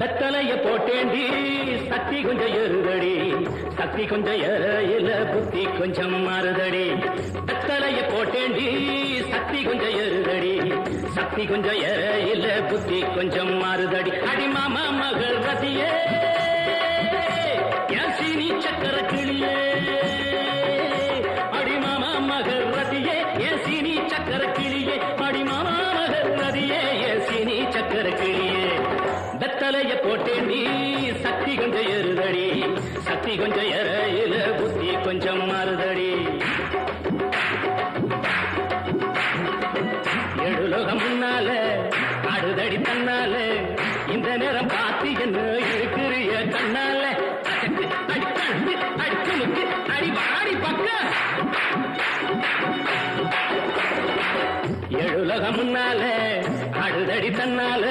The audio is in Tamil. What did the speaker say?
வெத்தலைய போட்டேண்டி சக்தி கொஞ்சம் எருதடி சக்தி கொஞ்சம் ஏறையில புத்தி கொஞ்சம் மாறுதடி. வெத்தலைய போட்டேண்டி சக்தி கொஞ்சம் எருதடி சக்தி கொஞ்சம் ஏறையில புத்தி கொஞ்சம் மாறுதடி. அடிமாமா மகள் ரசியே என் சீனி சக்கர கிளியே. அடிமாமா மகள் ரதியே என் சீனி சக்கர கிளியே. அடிமாமா மகள் ரதியே என் சீனி சக்கர கிளியே. சிந்தலைய போட்டே நீ சக்தி கொஞ்சம் எருதடி சக்தி கொஞ்சம் எறையில புத்தி கொஞ்சம் மறுதடி. எழுலோகம் முன்னால அடுதடி தன்னால. இந்த நேரம் பார்த்து என்ன இருக்கிறிய கண்ணால. அடக்கு, அடிக்கண்டு, அடிக்கணுக்கு, அடி பக்க. எழுலகம் முன்னால ஆடுதடி தன்னால.